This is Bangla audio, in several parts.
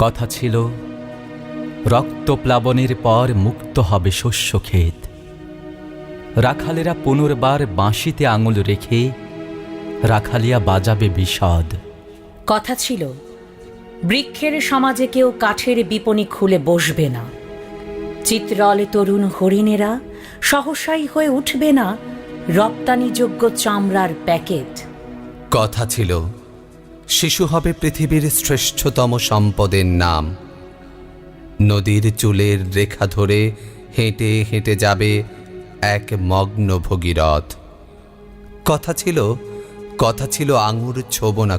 কথা ছিল রক্তপ্লাবনের পর মুক্ত হবে শস্য ক্ষেত। রাখালেরা পুনর্বার বাঁশিতে আঙুল রেখে রাখালিয়া বাজাবে বিষদ কথা ছিল বৃক্ষের সমাজে কেউ কাঠের বিপণী খুলে বসবে না। চিত্রলে তরুণ হরিণেরা সহসাই হয়ে উঠবে না রপ্তানিযোগ্য চামড়ার প্যাকেট। কথা ছিল শিশু হবে পৃথিবীর শ্রেষ্ঠতম সম্পদের নাম। নদীর চুলের রেখা ধরে হেঁটে হেঁটে যাবে এক মগ্ন ভগীরথ কথা ছিল কথা ছিল আঙুর ছোব না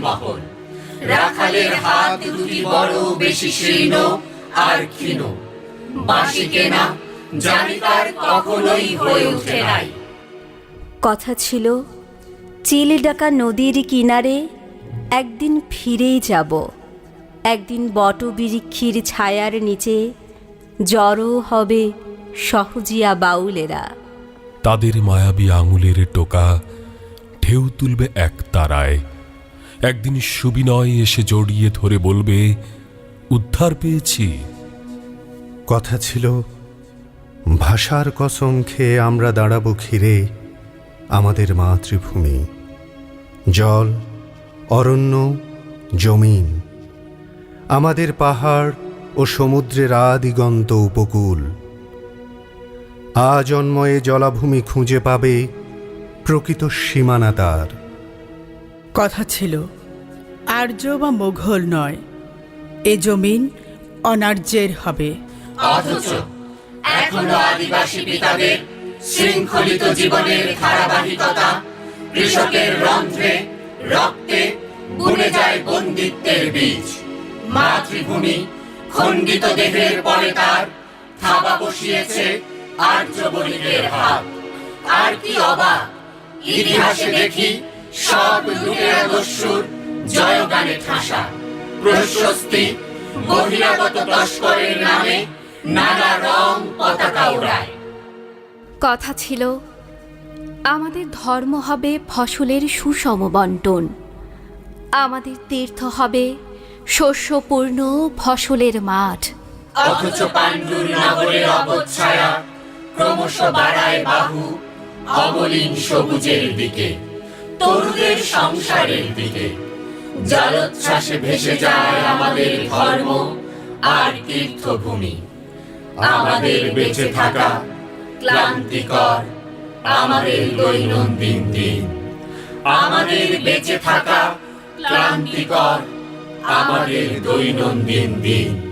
মহল। রাখালের হাত দুটি বড়, বেশি আর কেনা জানি তার কখনোই হয়ে ওঠে নাই। কথা ছিল চিল ডাকা নদীর কিনারে একদিন ফিরেই যাব। একদিন বটবৃক্ষির ছায়ার নিচে জড়ো হবে সহজিয়া বাউলেরা। তাদের মায়াবী আঙুলের টোকা ঢেউ তুলবে এক তারায়। একদিন সুবিনয় এসে জড়িয়ে ধরে বলবে উদ্ধার পেয়েছি। কথা ছিল ভাষার কসম খেয়ে আমরা দাঁড়াবো ঘিরে আমাদের মাতৃভূমি। জল অরণ্য জমিন আমাদের পাহাড় ও সমুদ্রের আদিগন্ত উপকূল। আজন্ময়ে জলাভূমি খুঁজে পাবে প্রকৃত সীমানা তার। কথা ছিল আর্য বা মোঘল নয় এ জমিন অনার্যের হবে। অথচ এখনও আদিবাসী পিতাদের শৃঙ্খলিত জীবনের ধারাবাহিকতা, কৃষকের রন্ধ্রে রক্তে বুনে যায় বন্দিত্বের বীজ। মাতৃভূমি খণ্ডিত দেহের পরে তার থাবা বসিয়েছে আর্য বণিকের হাত। আর কি অবাক, ইতিহাসে দেখি সব লুটেরা দস্যুর জয়গানে ঠাসা। প্রশস্তি বহিরাগত তস্করের নামে নানা রং পতাকা ওড়ায় কথা ছিল আমাদের ধর্ম হবে ফসলের সুষম বন্টন। আমাদের তীর্থ হবে শস্যপূর্ণ ফসলের মাঠ। অথচ পাণ্ডুর নগরের অবচ্ছায়া ক্রমশ বাড়ায় বাহু অবলীন সবুজের দিকে তরুদের সংসারের দিকে। জলোচ্ছ্বাসে ভেসে যায় আমাদের ধর্ম আর তীর্থভূমি। আমাদের বেঁচে থাকা ক্লান্তিকর আমাদের দৈনন্দিন দিন। আমাদের বেঁচে থাকা ক্লান্তিকর আমাদের দৈনন্দিন দিন।